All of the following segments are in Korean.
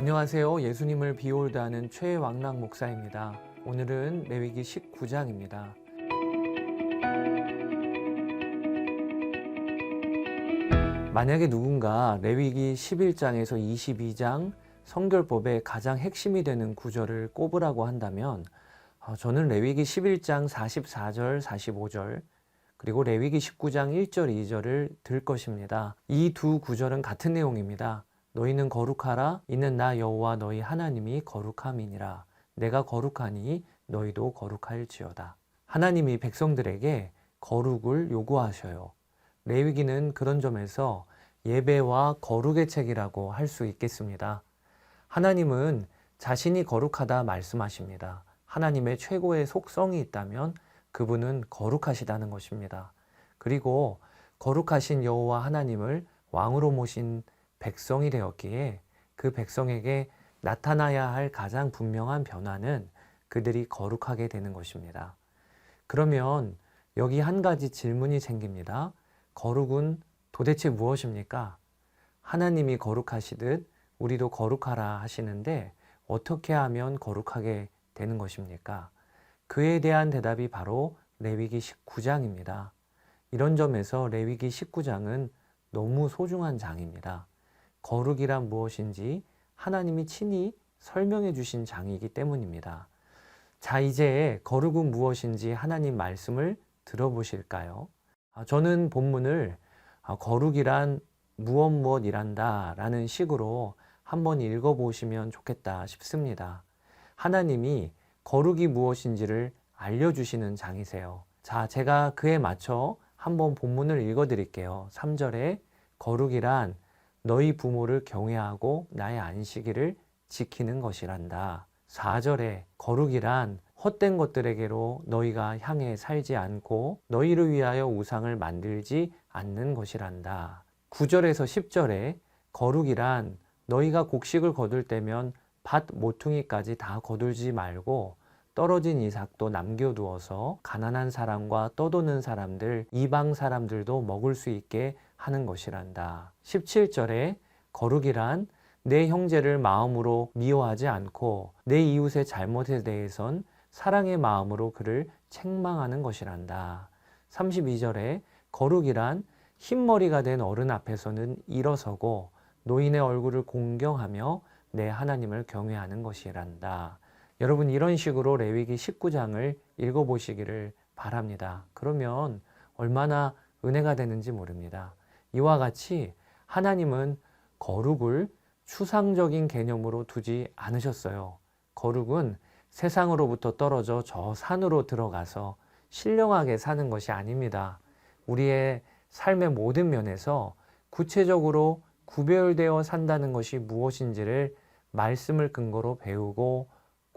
안녕하세요. 예수님을 비올드하는 최왕락 목사입니다. 오늘은 레위기 19장입니다. 만약에 누군가 레위기 11장에서 22장 성결법의 가장 핵심이 되는 구절을 꼽으라고 한다면 어, 저는 레위기 11장 44절, 45절 그리고 레위기 19장 1절, 2절을 들 것입니다. 이 두 구절은 같은 내용입니다. 너희는 거룩하라 이는 나 여호와 너희 하나님이 거룩함이니라 내가 거룩하니 너희도 거룩할지어다. 하나님이 백성들에게 거룩을 요구하셔요. 레위기는 그런 점에서 예배와 거룩의 책이라고 할 수 있겠습니다. 하나님은 자신이 거룩하다 말씀하십니다. 하나님의 최고의 속성이 있다면 그분은 거룩하시다는 것입니다. 그리고 거룩하신 여호와 하나님을 왕으로 모신 백성이 되었기에 그 백성에게 나타나야 할 가장 분명한 변화는 그들이 거룩하게 되는 것입니다. 그러면 여기 한 가지 질문이 생깁니다. 거룩은 도대체 무엇입니까? 하나님이 거룩하시듯 우리도 거룩하라 하시는데 어떻게 하면 거룩하게 되는 것입니까? 그에 대한 대답이 바로 레위기 19장입니다. 이런 점에서 레위기 19장은 너무 소중한 장입니다. 거룩이란 무엇인지 하나님이 친히 설명해 주신 장이기 때문입니다. 자, 이제 거룩은 무엇인지 하나님 말씀을 들어보실까요? 아, 저는 본문을 아, 거룩이란 무엇 무엇 이란다 라는 식으로 한번 읽어보시면 좋겠다 싶습니다. 하나님이 거룩이 무엇인지를 알려주시는 장이세요. 자, 제가 그에 맞춰 한번 본문을 읽어드릴게요. 3절에 거룩이란 너희 부모를 경외하고 나의 안식일을 지키는 것이란다. 4절에 거룩이란 헛된 것들에게로 너희가 향해 살지 않고 너희를 위하여 우상을 만들지 않는 것이란다. 9절에서 10절에 거룩이란 너희가 곡식을 거둘 때면 밭 모퉁이까지 다 거둘지 말고 떨어진 이삭도 남겨두어서 가난한 사람과 떠도는 사람들, 이방 사람들도 먹을 수 있게 하는 것이란다. 17절에 거룩이란 내 형제를 마음으로 미워하지 않고 내 이웃의 잘못에 대해선 사랑의 마음으로 그를 책망하는 것이란다. 32절에 거룩이란 흰머리가 된 어른 앞에서는 일어서고 노인의 얼굴을 공경하며 내 하나님을 경외하는 것이란다. 여러분 이런 식으로 레위기 19장을 읽어보시기를 바랍니다. 그러면 얼마나 은혜가 되는지 모릅니다. 이와 같이 하나님은 거룩을 추상적인 개념으로 두지 않으셨어요. 거룩은 세상으로부터 떨어져 저 산으로 들어가서 신령하게 사는 것이 아닙니다. 우리의 삶의 모든 면에서 구체적으로 구별되어 산다는 것이 무엇인지를 말씀을 근거로 배우고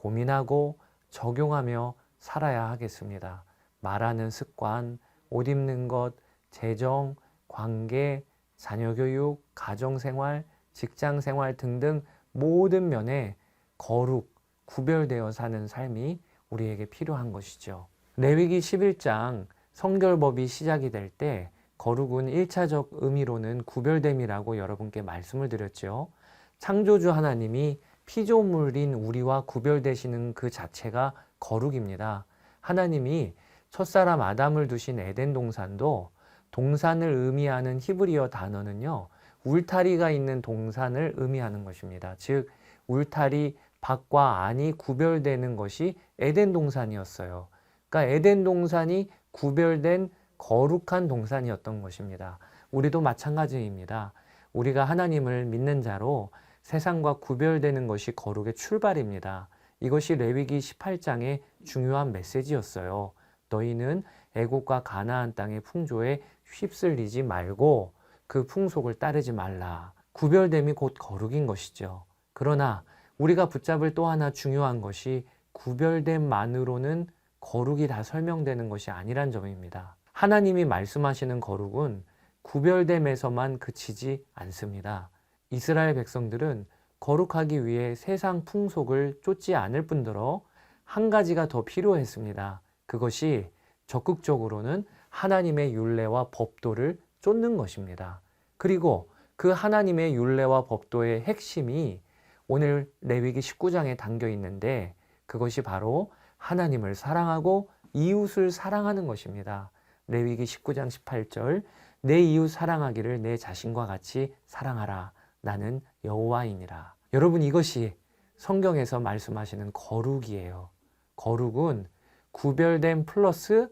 고민하고 적용하며 살아야 하겠습니다. 말하는 습관, 옷 입는 것, 재정, 관계, 자녀 교육, 가정 생활, 직장 생활 등등 모든 면에 거룩, 구별되어 사는 삶이 우리에게 필요한 것이죠. 레위기 11장 성결법이 시작이 될 때 거룩은 1차적 의미로는 구별됨이라고 여러분께 말씀을 드렸죠. 창조주 하나님이 피조물인 우리와 구별되시는 그 자체가 거룩입니다. 하나님이 첫사람 아담을 두신 에덴 동산도 동산을 의미하는 히브리어 단어는요, 울타리가 있는 동산을 의미하는 것입니다. 즉, 울타리 밖과 안이 구별되는 것이 에덴 동산이었어요. 그러니까 에덴 동산이 구별된 거룩한 동산이었던 것입니다. 우리도 마찬가지입니다. 우리가 하나님을 믿는 자로 세상과 구별되는 것이 거룩의 출발입니다. 이것이 레위기 18장의 중요한 메시지였어요. 너희는 애국과 가나안 땅의 풍조에 휩쓸리지 말고 그 풍속을 따르지 말라. 구별됨이 곧 거룩인 것이죠. 그러나 우리가 붙잡을 또 하나 중요한 것이 구별됨만으로는 거룩이 다 설명되는 것이 아니란 점입니다. 하나님이 말씀하시는 거룩은 구별됨에서만 그치지 않습니다. 이스라엘 백성들은 거룩하기 위해 세상 풍속을 쫓지 않을 뿐더러 한 가지가 더 필요했습니다. 그것이 적극적으로는 하나님의 율례와 법도를 쫓는 것입니다. 그리고 그 하나님의 율례와 법도의 핵심이 오늘 레위기 19장에 담겨 있는데 그것이 바로 하나님을 사랑하고 이웃을 사랑하는 것입니다. 레위기 19장 18절 내 이웃 사랑하기를 내 자신과 같이 사랑하라 나는 여호와이니라. 여러분 이것이 성경에서 말씀하시는 거룩이에요. 거룩은 구별됨 플러스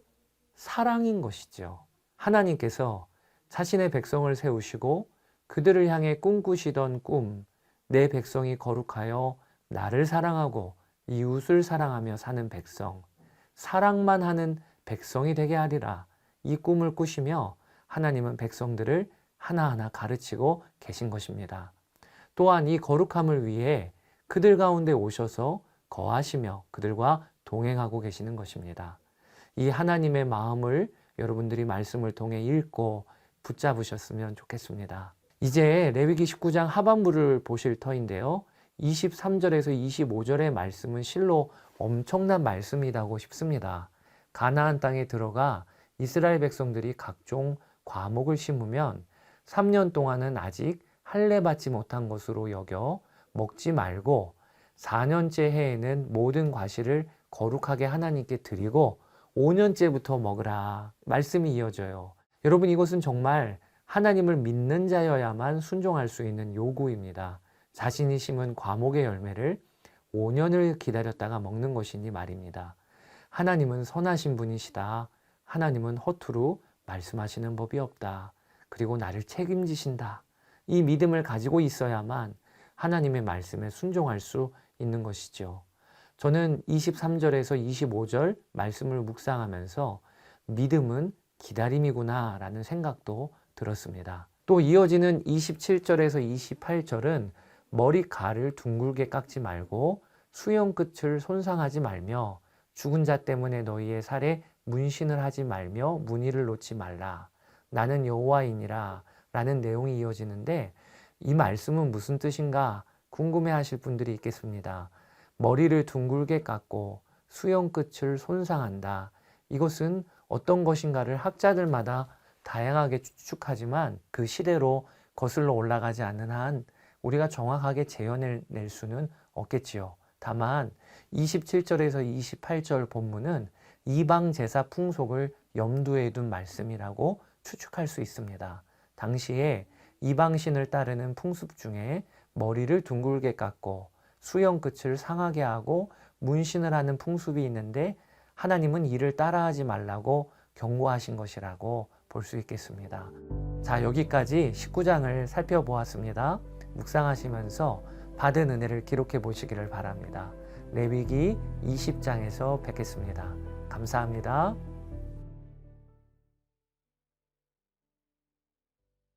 사랑인 것이죠. 하나님께서 자신의 백성을 세우시고 그들을 향해 꿈꾸시던 꿈, 내 백성이 거룩하여 나를 사랑하고 이웃을 사랑하며 사는 백성, 사랑만 하는 백성이 되게 하리라. 이 꿈을 꾸시며 하나님은 백성들을 하나하나 가르치고 계신 것입니다. 또한 이 거룩함을 위해 그들 가운데 오셔서 거하시며 그들과 동행하고 계시는 것입니다. 이 하나님의 마음을 여러분들이 말씀을 통해 읽고 붙잡으셨으면 좋겠습니다. 이제 레위기 19장 하반부를 보실 터인데요. 23절에서 25절의 말씀은 실로 엄청난 말씀이라고 싶습니다. 가나안 땅에 들어가 이스라엘 백성들이 각종 과목을 심으면 3년 동안은 아직 할례 받지 못한 것으로 여겨 먹지 말고 4년째 해에는 모든 과실을 거룩하게 하나님께 드리고 5년째부터 먹으라 말씀이 이어져요. 여러분 이것은 정말 하나님을 믿는 자여야만 순종할 수 있는 요구입니다. 자신이 심은 과목의 열매를 5년을 기다렸다가 먹는 것이니 말입니다. 하나님은 선하신 분이시다. 하나님은 허투루 말씀하시는 법이 없다. 그리고 나를 책임지신다. 이 믿음을 가지고 있어야만 하나님의 말씀에 순종할 수 있는 것이죠. 저는 23절에서 25절 말씀을 묵상하면서 믿음은 기다림이구나 라는 생각도 들었습니다. 또 이어지는 27절에서 28절은 머리칼을 둥글게 깎지 말고 수염 끝을 손상하지 말며 죽은 자 때문에 너희의 살에 문신을 하지 말며 무늬를 놓지 말라. 나는 여호와이니라 라는 내용이 이어지는데 이 말씀은 무슨 뜻인가 궁금해 하실 분들이 있겠습니다. 머리를 둥글게 깎고 수염 끝을 손상한다. 이것은 어떤 것인가를 학자들마다 다양하게 추측하지만 그 시대로 거슬러 올라가지 않는 한 우리가 정확하게 재현을 낼 수는 없겠지요. 다만 27절에서 28절 본문은 이방 제사 풍속을 염두에 둔 말씀이라고 추측할 수 있습니다. 당시에 이방신을 따르는 풍습 중에 머리를 둥글게 깎고 수염 끝을 상하게 하고 문신을 하는 풍습이 있는데 하나님은 이를 따라하지 말라고 경고하신 것이라고 볼 수 있겠습니다. 자, 여기까지 19장을 살펴보았습니다. 묵상하시면서 받은 은혜를 기록해 보시기를 바랍니다. 레위기 20장에서 뵙겠습니다. 감사합니다.